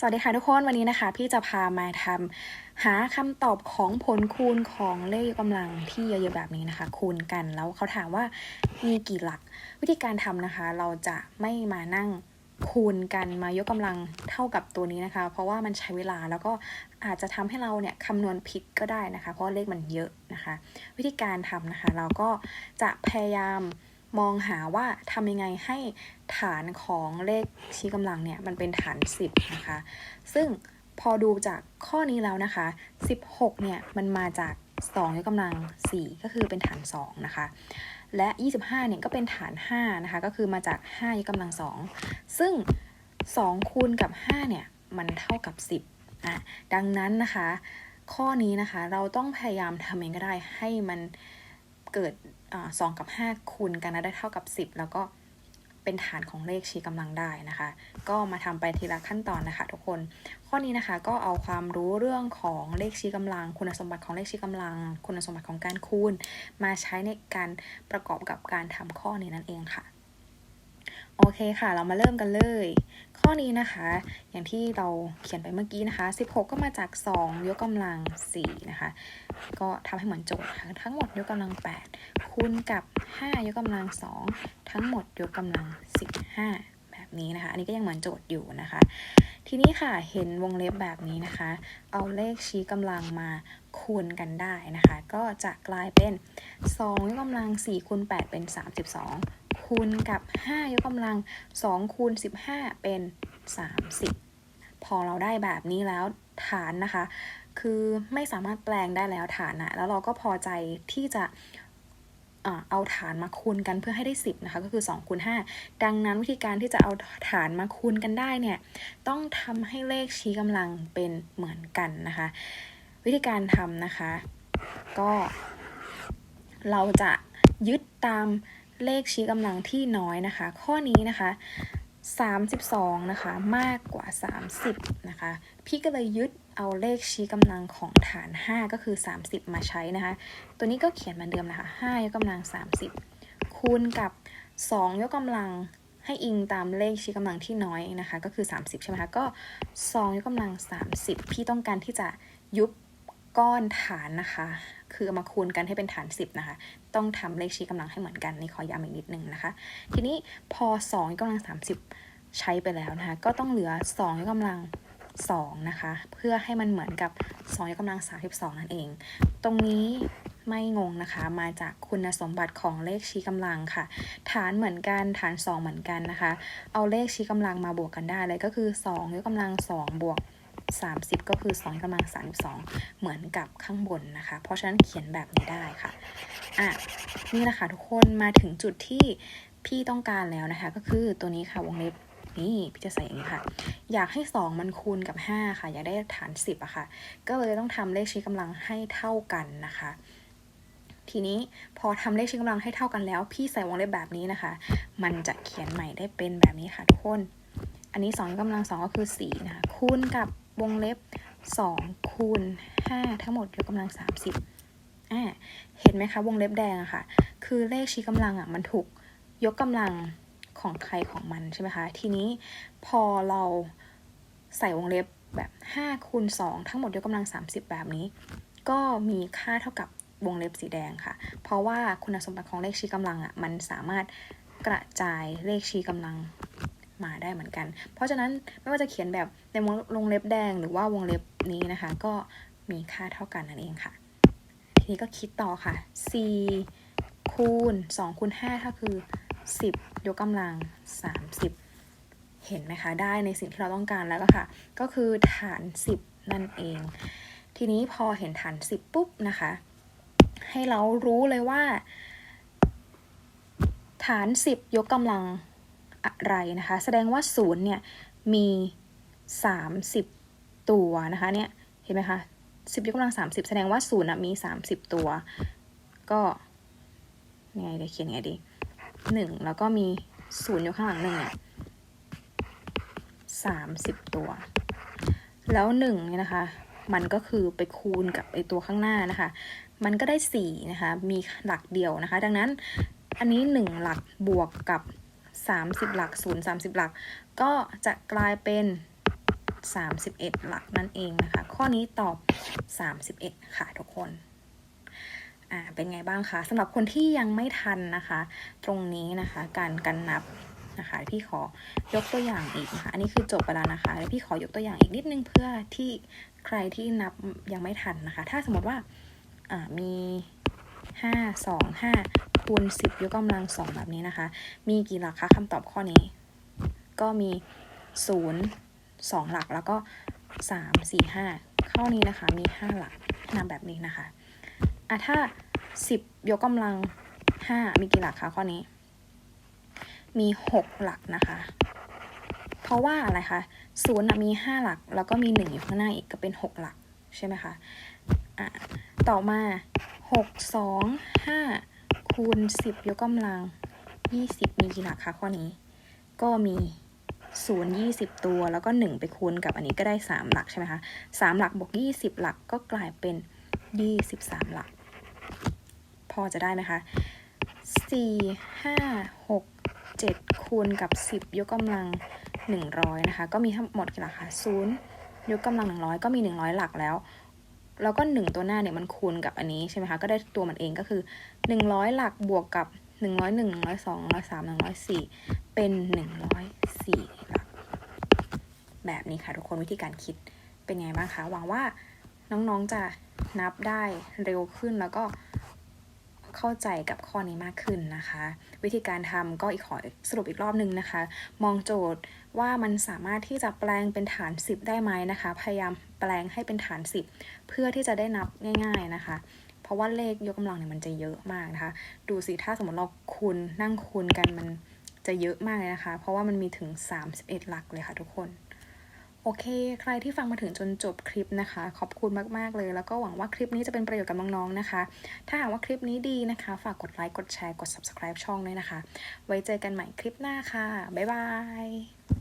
สวัสดีค่ะทุกคนวันนี้นะคะ พี่จะพามาทำหาคำตอบของผลคูณของเลขยกกำลังที่เยอะๆแบบนี้นะคะ คูณกันแล้วเขาถามว่ามีกี่หลัก วิธีการทำนะคะ เราจะไม่มานั่งคูณกันมายกกำลังเท่ากับตัวนี้นะคะ เพราะว่ามันใช้เวลาแล้วก็อาจจะทำให้เราเนี่ยคำนวณผิดก็ได้นะคะ เพราะเลขมันเยอะนะคะ วิธีการทำนะคะ เราก็จะพยายาม มองหาว่าทำยังไงให้ฐานของเลขชี้กำลังเนี่ยมันเป็นฐาน 10 นะคะ ซึ่งพอดูจากข้อนี้แล้วนะคะ 16 เนี่ยมันมาจาก2ยกกำลัง 4 ก็คือเป็นฐาน 2 นะคะ และ 25 เนี่ยก็เป็นฐาน 5 นะคะ ก็คือมาจาก5ยกกำลัง 2 ซึ่ง 2 คูณกับ 5 เนี่ยมันเท่ากับ 10อะดังนั้นนะคะ ข้อนี้นะคะเราต้องพยายามทำเองก็ได้ให้มันเกิด สองกับ5คูณกันนะได้เท่ากับ 10 แล้วก็เป็นฐานของเลขชี้กำลังได้นะคะ ก็มาทำไปทีละขั้นตอนนะคะ ทุกคน ข้อนี้นะคะก็เอาความรู้เรื่องของเลขชี้กำลัง คุณสมบัติของเลขชี้กำลัง คุณสมบัติของการคูณ มาใช้ในการประกอบกับการทำข้อนี้นั่นเองค่ะ โอเคค่ะ เรามาเริ่มกันเลย ข้อนี้นะคะ อย่างที่เราเขียนไปเมื่อกี้นะคะ 16 ก็มาจาก 2 ยกกำลัง 4 นะคะ ก็ทำให้เหมือนโจทย์ค่ะทั้งหมดยกกำลัง 8 คูณกับ 5 ยกกำลัง 2 ทั้งหมดยกกำลัง 15 แบบนี้นะคะ อันนี้ก็ยังเหมือนโจทย์อยู่นะคะ ทีนี้ค่ะ เห็นวงเล็บแบบนี้นะคะ เอาเลขชี้กำลังมาคูณกันได้นะคะ ก็จะกลายเป็น 2 ยกกำลัง 4 คูณ 8 เป็น 32 คูณกับ 5 ยกกำลัง 2 คูณ 15 เป็น 30 พอเราได้แบบนี้แล้วฐานนะคะ คือไม่สามารถแปลงได้แล้วฐานนะแล้วเราก็พอใจที่จะเอาฐานมาคูณกันเพื่อให้ได้ 10นะคะก็คือ2คูณ5ดังนั้นวิธีการที่จะเอาฐานมาคูณกันได้เนี่ยต้องทำให้เลขชี้กำลังเป็นเหมือนกันนะคะ วิธีการทำนะคะ ก็ เราจะยึดตาม เลขชี้กำลังที่น้อยนะคะ ข้อนี้นะคะ 32 นะคะ มากกว่า 30 นะคะ พี่ก็เลยยึดเอาเลขชี้กำลังของฐาน 5 ก็คือ 30 มาใช้นะคะ ตัวนี้ก็เขียนเหมือนเดิมนะคะ5ยกกำลัง 30 คูณกับ 2 ยกกำลังให้อิงตามเลขชี้กำลังที่น้อยนะคะ ก็คือ 30 ใช่ไหมคะ ก็ 2 ยกกำลัง 30 พี่ต้องการที่จะยุบ ก้อนฐานนะคะ คือมาคูณกันให้เป็นฐาน 10 นะคะ ต้องทำเลขชี้กำลังให้เหมือนกันนี่ขอย้ำอีกนิดนึงนะคะ ทีนี้พอ2ยกกำลัง 30 ใช้ไปแล้วนะคะ ก็ต้องเหลือ2ยกกำลัง2นะคะ เพื่อให้มันเหมือนกับ2ยกกำลัง 32 นั่นเอง ตรงนี้ไม่งงนะคะ มาจากคุณสมบัติของเลขชี้กำลังค่ะ ฐานเหมือนกันฐาน 2 เหมือนกันนะคะ เอาเลขชี้กำลังมาบวกกันได้เลยก็คือ2ยกกำลัง2บวก 30 ก็คือ 2กำลัง 32 เหมือนกับข้างบนนะคะ เพราะฉะนั้นเขียนแบบนี้ได้ค่ะ อะ นี่แหละค่ะทุกคนมาถึงจุดที่พี่ต้องการแล้วนะคะ ก็คือตัวนี้ค่ะวงเล็บนี่พี่จะใส่อย่างนี้ค่ะ อยากให้ 2 มันคูณกับ 5 ค่ะ อยากได้ฐาน 10อะค่ะ ก็เลยต้องทำเลขชี้กำลังให้เท่ากันนะคะ ทีนี้พอทำเลขชี้กำลังให้เท่ากันแล้ว พี่ใส่วงเล็บแบบนี้นะคะ มันจะเขียนใหม่ได้เป็นแบบนี้ค่ะทุกคน อันนี้2กำลัง2ก็คือ4นะคะคูณกับ วงเล็บ 2 คูณ 5 ทั้งหมดยกกำลัง 30อ่าเห็นไหมคะ วงเล็บแดงอะค่ะ คือเลขชี้กำลังอะมันถูกยกกำลังของใครของมันใช่ไหมคะ ทีนี้พอเราใส่วงเล็บแบบ5คูณ2ทั้งหมดยกกำลัง 30 แบบนี้ ก็มีค่าเท่ากับวงเล็บสีแดงค่ะ เพราะว่าคุณสมบัติของเลขชี้กำลังอะมันสามารถกระจายเลขชี้กำลัง มาได้เหมือนกัน เพราะฉะนั้นไม่ว่าจะเขียนแบบในวงเล็บแดงหรือว่าวงเล็บนี้นะคะ ก็มีค่าเท่ากันนั่นเองค่ะ ทีนี้ก็คิดต่อค่ะ4คูณ2คูณ5ถ้าคือ 10 ยกกำลัง 30 เห็นไหมคะ ได้ในสิ่งที่เราต้องการแล้วก็ค่ะ ก็คือฐาน 10 นั่นเอง ทีนี้พอเห็นฐาน 10 ปุ๊บนะคะ ให้เรารู้เลยว่า ฐาน 10 ยกกำลัง อะไรนะคะ แสดงว่าศูนย์เนี่ยมีสามสิบตัวนะคะเนี่ยเห็นไหมคะสิบยกกำลังสามสิบแสดงว่าศูนย์มีสามสิบตัว ก็ยังไงเดี๋ยวเขียนไงดีหนึ่งแล้วก็มีศูนย์อยู่ข้างหลังหนึ่งเนี่ยสามสิบตัว แล้วหนึ่งเนี่ยนะคะ มันก็คือไปคูณกับไอตัวข้างหน้านะคะ มันก็ได้สี่นะคะ มีหลักเดียวนะคะ ดังนั้นอันนี้หนึ่งหลักบวกกับ 30 หลัก 0 30 หลัก ก็จะกลายเป็น 31 หลักนั่นเองนะคะ ข้อนี้ตอบ 31 ค่ะทุกคนอ่าเป็นไงบ้างคะสำหรับคนที่ยังไม่ทันนะคะ ตรงนี้นะคะการการนับนะคะพี่ขอยกตัวอย่างอีกนะคะ อันนี้คือจบไปแล้วนะคะแล้วพี่ขอยกตัวอย่างอีกนิดนึงเพื่อที่ใครที่นับยังไม่ทันนะคะ ถ้าสมมติว่าอ่ามีห้าสองห้าคูณสิบยกกำลังสองแบบนี้นะคะ มีกี่หลักคะคำตอบข้อนี้ ก็มีศูนย์สองหลักแล้วก็สามสี่ห้าข้อนี้นะคะมีห้าหลักนำแบบนี้นะคะอะถ้าสิบยกกำลังห้ามีกี่หลักคะข้อนี้ มีหกหลักนะคะ เพราะว่าอะไรคะศูนย์น่ะมีห้าหลัก แล้วก็มีหนึ่งอยู่ข้างหน้าอีกก็เป็นหกหลักใช่ไหมคะอะต่อมาหกสองห้า คูณสิบยกกำลังยี่สิบมีกี่หลักคะข้อนี้ ก็มีศูนย์ยี่สิบตัว แล้วก็หนึ่งไปคูณกับอันนี้ก็ได้สามหลักใช่ไหมคะสามหลักบวกยี่สิบหลักก็กลายเป็นยี่สิบสามหลัก พอจะได้ไหมคะสี่ห้าหกเจ็ดคูณกับสิบยกกำลังหนึ่งร้อยนะคะ ก็มีทั้งหมดกี่หลักคะศูนย์ยกกำลังหนึ่งร้อยก็มีหนึ่งร้อยหลักแล้ว แล้วก็หนึ่งตัวหน้าเนี่ยมันคูณกับอันนี้ใช่ไหมคะ ก็ได้ตัวมันเองก็คือหนึ่งร้อยหลักบวกกับหนึ่งร้อยหนึ่งหนึ่งร้อยสองร้อยสามหนึ่งร้อยสี่เป็นหนึ่งร้อยสี่หลักแบบนี้ค่ะทุกคนวิธีการคิดเป็นไงบ้างคะ หวังว่าน้องๆจะนับได้เร็วขึ้นแล้วก็ เข้าใจกับข้อนี้มากขึ้นนะคะ วิธีการทำก็อีกขอสรุปอีกรอบหนึ่งนะคะ มองโจทย์ว่ามันสามารถที่จะแปลงเป็นฐาน 10 ได้ไหมนะคะ พยายามแปลงให้เป็นฐาน 10 เพื่อที่จะได้นับง่าย ๆนะคะ เพราะว่าเลขยกกำลังเนี่ยมันจะเยอะมากนะคะ ดูสิถ้าสมมติเราคูณนั่งคูณกันมันจะเยอะมากเลยนะคะ เพราะว่ามันมีถึง 31 หลักเลยค่ะทุกคน โอเค ใครที่ฟังมาถึงจนจบคลิปนะคะ ขอบคุณมากๆเลย แล้วก็หวังว่าคลิปนี้จะเป็นประโยชน์กับน้องๆนะคะ ถ้าหากว่าคลิปนี้ดีนะคะ ฝากกดไลค์ กดแชร์ กด subscribe ช่องด้วยนะคะ ไว้เจอกันใหม่คลิปหน้าค่ะ บ๊ายบาย